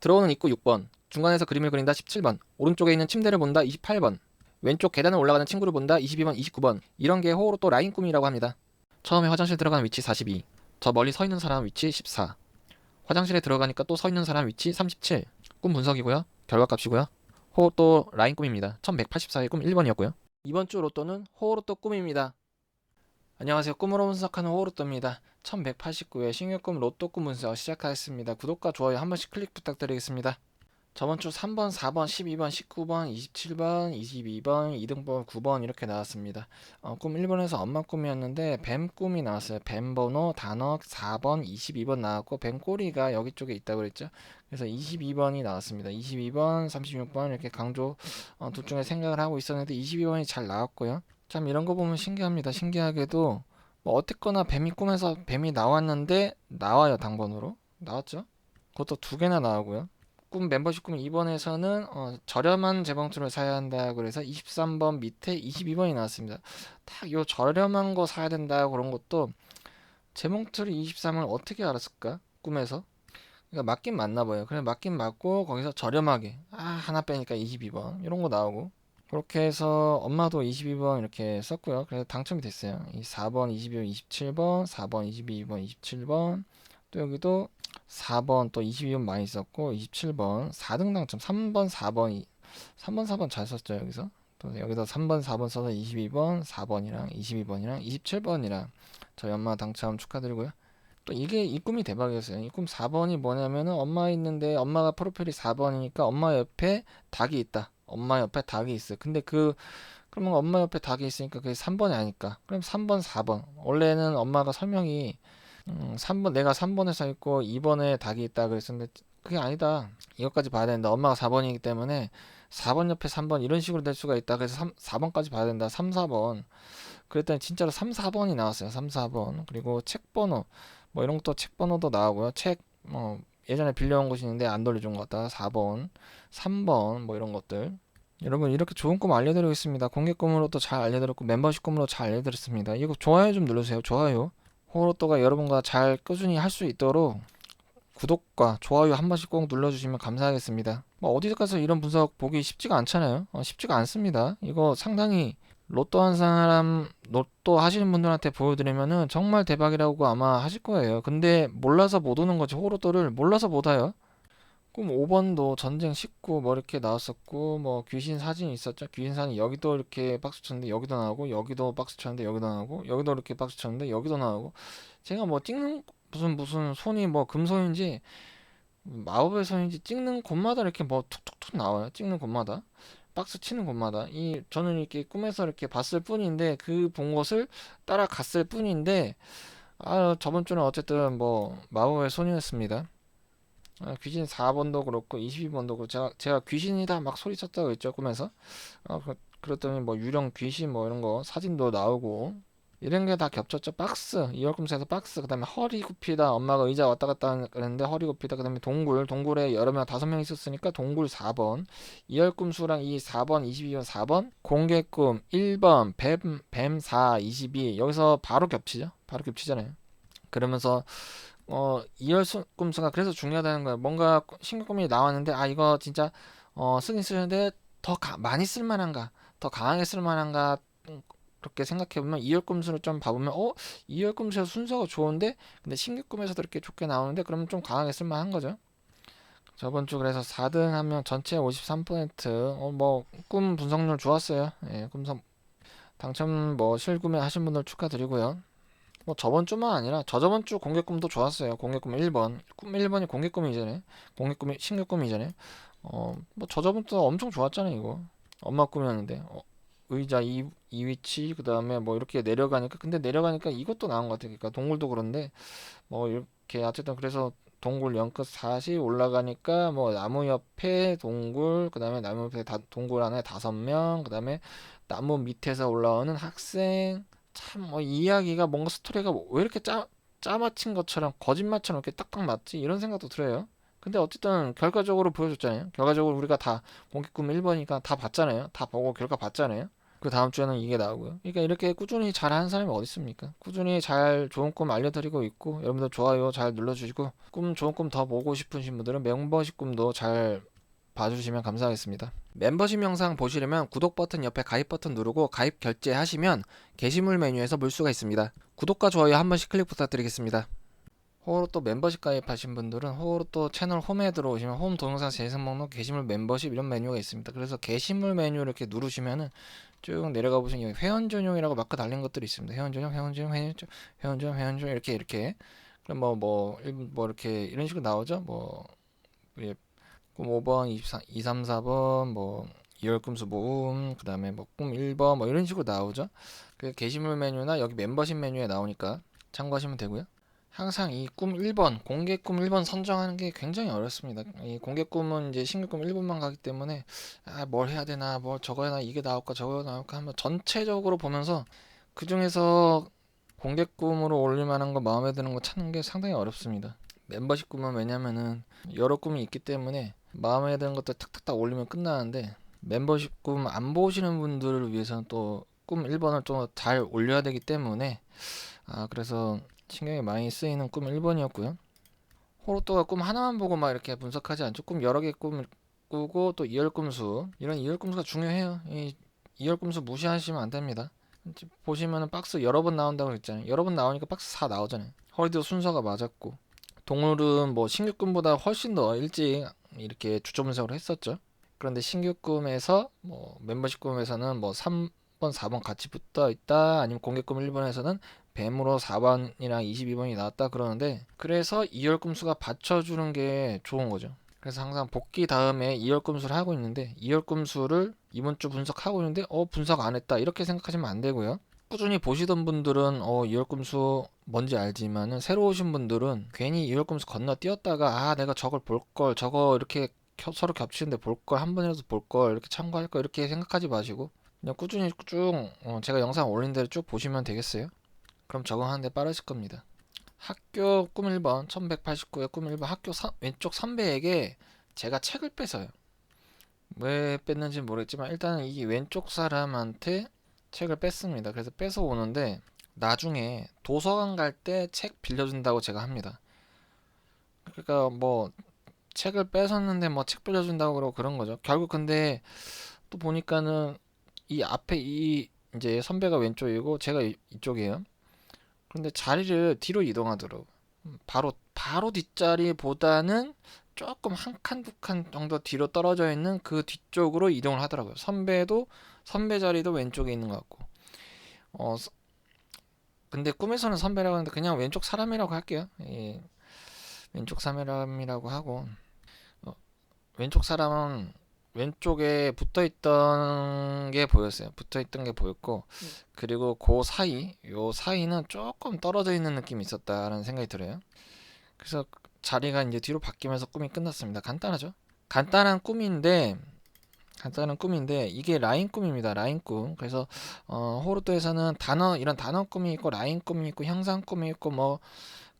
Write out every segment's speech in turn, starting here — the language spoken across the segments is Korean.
들어오는 입구 6번, 중간에서 그림을 그린다 17번, 오른쪽에 있는 침대를 본다 28번, 왼쪽 계단을 올라가는 친구를 본다 22번, 29번. 이런 게 호호로 또 라인 꿈이라고 합니다. 처음에 화장실 들어가는 위치 42, 저 멀리 서 있는 사람 위치 14, 화장실에 들어가니까 또 서 있는 사람 위치 37. 꿈 분석이고요. 결과값이고요. 호호 또 라인 꿈입니다. 1184의 꿈 1번이었고요. 이번 주 로또는 호호 로또 꿈입니다. 안녕하세요. 꿈으로 분석하는 호호로또입니다. 1189회 신규꿈 로또 꿈 분석 시작하겠습니다. 구독과 좋아요 한 번씩 클릭 부탁드리겠습니다. 저번 주 3번, 4번, 12번, 19번, 27번, 22번, 2등번, 9번 이렇게 나왔습니다. 어, 꿈 1번에서 엄마 꿈이었는데 뱀 꿈이 나왔어요. 뱀 번호, 단어 4번, 22번 나왔고 뱀 꼬리가 여기 쪽에 있다고 그랬죠. 그래서 22번이 나왔습니다. 22번, 36번 이렇게 강조 어, 둘 중에 생각을 하고 있었는데 22번이 잘 나왔고요. 참 이런 거 보면 신기합니다. 신기하게도 뭐 어쨌거나 뱀이 꿈에서 뱀이 나왔는데 나와요 당번으로 나왔죠. 그것도 두 개나 나오고요. 꿈 멤버십 꿈 2번에서는 어, 저렴한 재봉틀을 사야 한다 그래서 23번 밑에 22번이 나왔습니다. 딱 요 저렴한 거 사야 된다 그런 것도 재봉틀 23을 어떻게 알았을까? 꿈에서 그러니까 맞긴 맞나 봐요. 그래 맞긴 맞고 거기서 저렴하게 아 하나 빼니까 22번 이런 거 나오고 그렇게 해서 엄마도 22번 이렇게 썼고요. 그래서 당첨이 됐어요. 이 4번, 22번, 27번, 4번, 22번, 27번 또 여기도 4번 또 22번 많이 썼고 27번 4등 당첨 3번 4번 3번 4번 잘 썼죠 여기서 또 여기서 3번 4번 써서 22번 4번이랑 22번이랑 27번이랑 저희 엄마 당첨 축하드리고요 또 이게 이 꿈이 대박이었어요 이 꿈 4번이 뭐냐면은 엄마 있는데 엄마가 프로필이 4번이니까 엄마 옆에 닭이 있다 엄마 옆에 닭이 있어 근데 그 그러면 엄마 옆에 닭이 있으니까 그게 3번이 아닐까 그럼 3번 4번 원래는 엄마가 설명이 음, 3번 내가 3번에 서 있고 2번에 닭이 있다 그랬었는데 그게 아니다. 이것까지 봐야 된다. 엄마가 4번이기 때문에 4번 옆에 3번 이런 식으로 될 수가 있다. 그래서 3, 4번까지 봐야 된다. 3, 4번. 그랬더니 진짜로 3, 4번이 나왔어요. 3, 4번. 그리고 책 번호 뭐 이런 것도 책 번호도 나오고요. 책 뭐 예전에 빌려온 곳이 있는데 안 돌려준 것 같다. 4번, 3번 뭐 이런 것들. 여러분 이렇게 좋은 꿈 알려드리고 있습니다. 공개 꿈으로 또잘 알려드렸고 멤버십 꿈으로 잘 알려드렸습니다. 이거 좋아요 좀 눌러주세요. 좋아요. 호로또가 여러분과 잘 꾸준히 할 수 있도록 구독과 좋아요 한 번씩 꼭 눌러주시면 감사하겠습니다. 뭐 어디 가서 이런 분석 보기 쉽지가 않잖아요. 어, 쉽지가 않습니다. 이거 상당히 로또 한 사람, 로또 하시는 분들한테 보여드리면은 정말 대박이라고 아마 하실 거예요. 근데 몰라서 못 오는 거지. 호로또를 몰라서 못 와요. 꿈 5번도 전쟁 19 뭐 이렇게 나왔었고 뭐 귀신 사진이 있었죠. 귀신 사진 여기도 이렇게 박수 쳤는데 여기도 나오고 여기도 박수 쳤는데 여기도 나오고 여기도 이렇게 박수 쳤는데 여기도 나오고 제가 뭐 찍는 무슨 무슨 손이 뭐 금손인지 마법의 손인지 찍는 곳마다 이렇게 뭐 툭툭툭 나와요. 찍는 곳마다 박스 치는 곳마다 이 저는 이렇게 꿈에서 이렇게 봤을 뿐인데 그 본 것을 따라갔을 뿐인데 아 저번 주는 어쨌든 뭐 마법의 손이었습니다. 아, 귀신 4번도 그렇고 22번도 그렇고 제가 제가 귀신이다 막 소리쳤다고 했죠 꿈에서 아, 그, 그랬더니 뭐 유령 귀신 뭐 이런 거 사진도 나오고 이런 게 다 겹쳤죠. 박스 이월꿈에서 박스 그 다음에 허리 굽히다. 엄마가 의자 왔다 갔다 그랬는데 허리 굽히다. 그 다음에 동굴 동굴에 여러 명 다섯 명 있었으니까 동굴 4번. 이월꿈수랑 이 4번 22번 4번. 공개꿈 1번 뱀 뱀 4 22 여기서 바로 겹치죠? 바로 겹치잖아요. 그러면서 어, 이열꿈수가 그래서 중요하다는 거예요. 뭔가 신규꿈이 나왔는데, 아, 이거 진짜, 어, 쓰긴 쓰는데, 더 가, 많이 쓸만한가, 더 강하게 쓸만한가, 음, 그렇게 생각해보면, 이열꿈수를 좀 봐보면, 어, 이열꿈수의 순서가 좋은데, 근데 신규꿈에서도 이렇게 좋게 나오는데, 그러면 좀 강하게 쓸만한 거죠. 저번 주 그래서 4등 하면 전체 53%, 어, 뭐, 꿈 분석률 좋았어요. 예, 꿈성, 당첨 뭐, 실구매 하신 분들 축하드리고요. 뭐 저번 주만 아니라 저저번 주 공개꿈도 좋았어요. 공개꿈 1번. 꿈 1번이 공개꿈 이전에. 공개꿈이 신규꿈 이전에. 어, 뭐 저저번 주 엄청 좋았잖아요, 이거. 엄마 꿈이었는데. 어, 의자 이, 이 위치 그 다음에 뭐 이렇게 내려가니까 근데 내려가니까 이것도 나온 것 같아요. 그러니까 동굴도 그런데 뭐 이렇게 어쨌든 그래서 동굴 0끝 40 올라가니까 뭐 나무 옆에 동굴 그 다음에 나무 옆에 다, 동굴 안에 다섯 명 그 다음에 나무 밑에서 올라오는 학생 참, 뭐, 이야기가 뭔가 스토리가 왜 이렇게 짜, 짜맞힌 것처럼, 거짓말처럼 이렇게 딱딱 맞지? 이런 생각도 들어요. 근데 어쨌든 결과적으로 보여줬잖아요. 결과적으로 우리가 다 공개꿈 1번이니까 다 봤잖아요. 다 보고 결과 봤잖아요. 그 다음 주에는 이게 나오고요. 그러니까 이렇게 꾸준히 잘하는 사람이 어디 있습니까? 꾸준히 잘 좋은 꿈 알려드리고 있고 여러분들 좋아요 잘 눌러주시고 꿈 좋은 꿈 더 보고 싶으신 분들은 멤버십 꿈도 잘 봐주시면 감사하겠습니다. 멤버십 영상 보시려면 구독 버튼 옆에 가입 버튼 누르고 가입 결제하시면 게시물 메뉴에서 볼 수가 있습니다. 구독과 좋아요 한 번씩 클릭 부탁드리겠습니다. 호로 또 멤버십 가입하신 분들은 호로 또 채널 홈에 들어오시면 홈 동영상 재생 목록 게시물 멤버십 이런 메뉴가 있습니다. 그래서 게시물 메뉴 이렇게 누르시면은 쭉 내려가 보시면 회원 전용이라고 마크 달린 것들이 있습니다. 회원 전용, 회원 전용, 회원 전용, 회원 전용, 회원 전용 이렇게 이렇게 그럼 뭐뭐 뭐 이렇게 이런 식으로 나오죠. 뭐 예, 꿈 5번, 24, 2, 3, 4번 뭐 이월금수 모음 그 다음에 뭐 꿈 1번 뭐 이런 식으로 나오죠. 그 게시물 메뉴나 여기 멤버십 메뉴에 나오니까 참고하시면 되고요. 항상 이 꿈 1번, 공개 꿈 1번 선정하는 게 굉장히 어렵습니다. 이 공개 꿈은 이제 신규 꿈 1번만 가기 때문에 아, 뭘 해야 되나, 뭘 저거 해나, 이게 나올까, 저거 나올까 하면 전체적으로 보면서 그 중에서 공개 꿈으로 올릴 만한 거 마음에 드는 거 찾는 게 상당히 어렵습니다. 멤버십 꿈은 왜냐면은 여러 꿈이 있기 때문에 마음에 드는 것들 탁탁탁 올리면 끝나는데 멤버십 꿈 안 보시는 분들을 위해서는 또 꿈 1번을 좀 잘 올려야 되기 때문에 아 그래서 신경이 많이 쓰이는 꿈 1번이었고요. 호로또가 꿈 하나만 보고 막 이렇게 분석하지 않죠. 꿈 여러 개 꿈을 꾸고 또 이열 꿈수 이런 이열 꿈수가 중요해요. 이 이열 꿈수 무시하시면 안 됩니다. 보시면은 박스 여러 번 나온다고 했잖아요. 여러 번 나오니까 박스 4 나오잖아요. 허리도 순서가 맞았고 동물은 뭐 신규 꿈보다 훨씬 더 일찍 이렇게 주조 분석을 했었죠. 그런데 신규 꿈에서 뭐 멤버십 꿈에서는 뭐 3번, 4번 같이 붙어 있다. 아니면 공개 꿈 1번에서는 뱀으로 4번이랑 22번이 나왔다 그러는데 그래서 이열금수가 받쳐주는 게 좋은 거죠. 그래서 항상 복귀 다음에 이열금수를 하고 있는데 이열금수를 이번 주 분석하고 있는데 어 분석 안 했다 이렇게 생각하시면 안 되고요. 꾸준히 보시던 분들은 어 이열금수 뭔지 알지만은 새로 오신 분들은 괜히 이열금수 건너뛰었다가 아 내가 저걸 볼 걸 저거 이렇게 겨- 서로 겹치는데 볼 걸 한 번이라도 볼 걸 이렇게 참고할 걸 이렇게 생각하지 마시고 그냥 꾸준히 쭉 어, 제가 영상 올린 대로 쭉 보시면 되겠어요. 그럼 적응하는데 빠르실 겁니다. 학교 꿈 1번 1189의 꿈 1번 학교 사- 왼쪽 선배에게 제가 책을 뺏어요. 왜 뺐는지 모르겠지만 일단은 이 왼쪽 사람한테 책을 뺐습니다. 그래서 뺏어 오는데 나중에 도서관 갈 때 책 빌려준다고 제가 합니다. 그러니까 뭐 책을 뺏었는데 뭐 책 빌려준다고 그러고 그런 거죠. 결국 근데 또 보니까는 이 앞에 이 이제 선배가 왼쪽이고 제가 이- 이쪽이에요. 근데 자리를 뒤로 이동하도록 음, 바로 바로 뒷자리보다는 조금 한 칸 두 칸 정도 뒤로 떨어져 있는 그 뒤쪽으로 이동을 하더라고요. 선배도 선배 자리도 왼쪽에 있는 것 같고 어 서- 근데 꿈에서는 선배라고 하는데 그냥 왼쪽 사람이라고 할게요. 예, 왼쪽 사람이라고 하고 어, 왼쪽 사람은 왼쪽에 붙어 있던 게 보였어요. 붙어 있던 게 보였고 그리고 그 사이 요 사이는 조금 떨어져 있는 느낌이 있었다라는 생각이 들어요. 그래서 자리가 이제 뒤로 바뀌면서 꿈이 끝났습니다. 간단하죠? 간단한 꿈인데 간단한 꿈인데 이게 라인 꿈입니다. 라인 꿈. 그래서 어, 호르토에서는 단어 이런 단어 꿈이 있고 라인 꿈이 있고 형상 꿈이 있고 뭐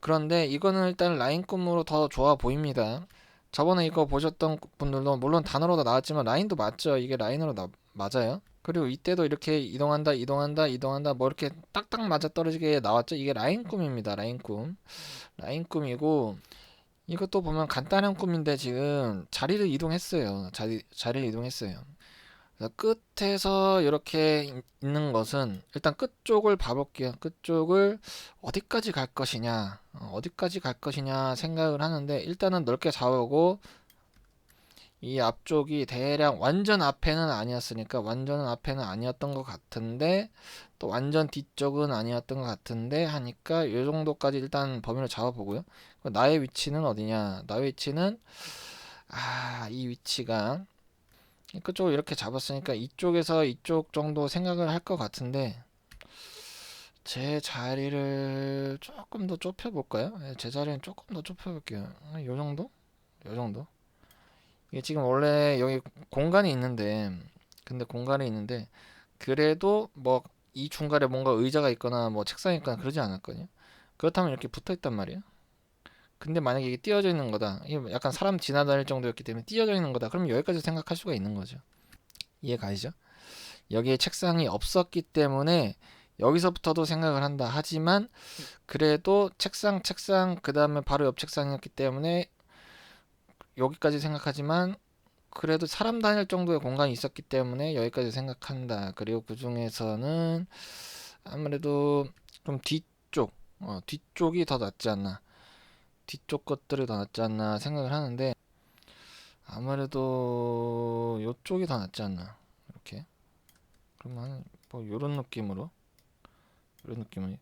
그런데 이거는 일단 라인 꿈으로 더 좋아 보입니다. 저번에 이거 보셨던 분들도 물론 단어로 다 나왔지만 라인도 맞죠. 이게 라인으로 나, 맞아요. 그리고 이때도 이렇게 이동한다, 이동한다, 이동한다, 뭐 이렇게 딱딱 맞아 떨어지게 나왔죠. 이게 라인 꿈입니다. 라인 꿈. 라인 꿈이고 이것도 보면 간단한 꿈인데 지금 자리를 이동했어요. 자리 자리를 이동했어요. 끝에서 이렇게 있- 있는 것은 일단 끝 쪽을 봐볼게요. 끝 쪽을 어디까지 갈 것이냐, 어, 어디까지 갈 것이냐 생각을 하는데 일단은 넓게 잡아보고 이 앞쪽이 대략 완전 앞에는 아니었으니까 완전 앞에는 아니었던 것 같은데 또 완전 뒤쪽은 아니었던 것 같은데 하니까 이 정도까지 일단 범위를 잡아보고요. 나의 위치는 어디냐? 나의 위치는 아, 이 위치가 그쪽을 이렇게 잡았으니까 이쪽에서 이쪽 정도 생각을 할 것 같은데 제 자리를 조금 더 좁혀 볼까요? 예, 제 자리는 조금 더 좁혀 볼게요. 이 정도? 이 정도? 이게 지금 원래 여기 공간이 있는데 근데 공간이 있는데 그래도 뭐 이 중간에 뭔가 의자가 있거나 뭐 책상이 있거나 그러지 않았거든요. 그렇다면 이렇게 붙어 있단 말이에요. 근데 만약에 이게 띄어져 있는 거다. 이게 약간 사람 지나다닐 정도였기 때문에 띄어져 있는 거다. 그럼 여기까지 생각할 수가 있는 거죠. 이해 가시죠? 여기에 책상이 없었기 때문에 여기서부터도 생각을 한다. 하지만 그래도 책상 책상 그 다음에 바로 옆 책상이었기 때문에 여기까지 생각하지만 그래도 사람 다닐 정도의 공간이 있었기 때문에 여기까지 생각한다. 그리고 그 중에서는 아무래도 좀 뒤쪽, 어, 뒤쪽이 더 낫지 않나. 뒤쪽 것들이 더 낫지 않나 생각을 하는데 아무래도 이쪽이 더 낫지 않나. 이렇게. 그러면 뭐 이런 느낌으로 이런 느낌으로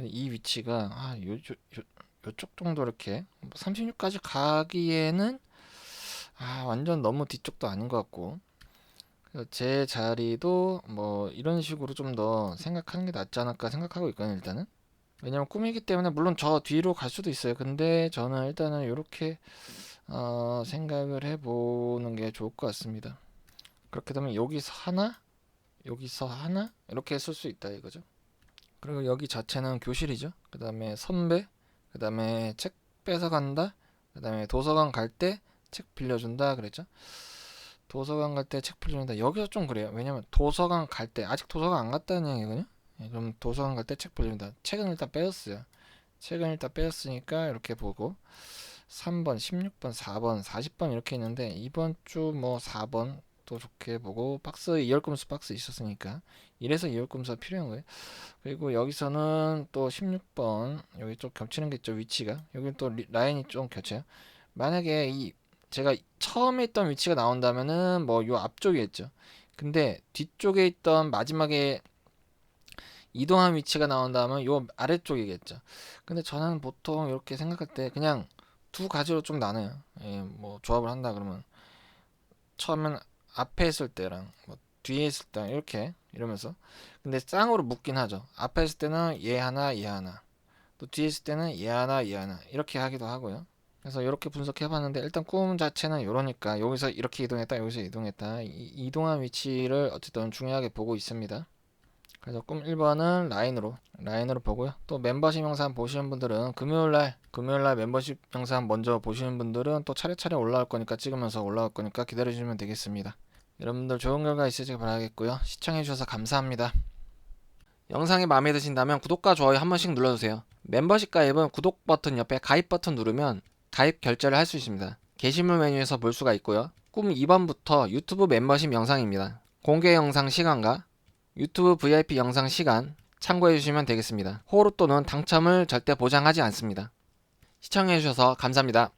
이 위치가 아, 요, 요, 요, 요쪽 정도 이렇게 36까지 가기에는 아, 완전 너무 뒤쪽도 아닌 것 같고. 제 자리도 뭐 이런 식으로 좀 더 생각하는 게 낫지 않을까 생각하고 있거든요, 일단은. 왜냐면 꿈이기 때문에 물론 저 뒤로 갈 수도 있어요. 근데 저는 일단은 이렇게 어, 생각을 해보는 게 좋을 것 같습니다. 그렇게 되면 여기서 하나, 여기서 하나 이렇게 쓸 수 있다 이거죠. 그리고 여기 자체는 교실이죠. 그 다음에 선배, 그 다음에 책 뺏어간다, 그 다음에 도서관 갈 때 책 빌려준다 그랬죠. 도서관 갈 때 책 빌려준다. 여기서 좀 그래요. 왜냐면 도서관 갈 때 아직 도서관 안 갔다는 얘기거든요. 예, 그럼 도서관 갈 때책 빌려준다. 책은 일단 빼었어요. 책은 일단 빼었으니까 이렇게 보고 3번, 16번, 4번, 40번 이렇게 있는데 이번 주 뭐 4번 또 좋게 보고 박스 이열금수 박스 있었으니까 이래서 이열금수가 필요한 거예요. 그리고 여기서는 또 16번 여기 좀 겹치는 게 있죠 위치가 여기 또 리- 라인이 좀 겹쳐요. 만약에 이 제가 처음에 있던 위치가 나온다면은 뭐 요 앞쪽이겠죠. 근데 뒤쪽에 있던 마지막에 이동한 위치가 나온다면 요 아래쪽이겠죠. 근데 저는 보통 이렇게 생각할 때 그냥 두 가지로 좀 나눠요. 예, 뭐 조합을 한다 그러면 처음엔 앞에 있을 때랑 뭐 뒤에 있을 때랑 이렇게 이러면서 근데 쌍으로 묶긴 하죠. 앞에 있을 때는 얘 하나 얘 하나 또 뒤에 있을 때는 얘 하나 얘 하나 이렇게 하기도 하고요. 그래서 이렇게 분석해 봤는데 일단 꿈 자체는 이러니까 여기서 이렇게 이동했다 여기서 이동했다 이, 이동한 위치를 어쨌든 중요하게 보고 있습니다. 그래서 꿈 1번은 라인으로 라인으로 보고요. 또 멤버십 영상 보시는 분들은 금요일날 금요일날 멤버십 영상 먼저 보시는 분들은 또 차례차례 올라올 거니까 찍으면서 올라올 거니까 기다려주시면 되겠습니다. 여러분들 좋은 결과 있으시길 바라겠고요. 시청해주셔서 감사합니다. 영상이 마음에 드신다면 구독과 좋아요 한 번씩 눌러주세요. 멤버십 가입은 구독 버튼 옆에 가입 버튼 누르면 가입 결제를 할 수 있습니다. 게시물 메뉴에서 볼 수가 있고요. 꿈 2번부터 유튜브 멤버십 영상입니다. 공개 영상 시간과 유튜브 VIP 영상 시간 참고해 주시면 되겠습니다. 호로 또는 당첨을 절대 보장하지 않습니다. 시청해 주셔서 감사합니다.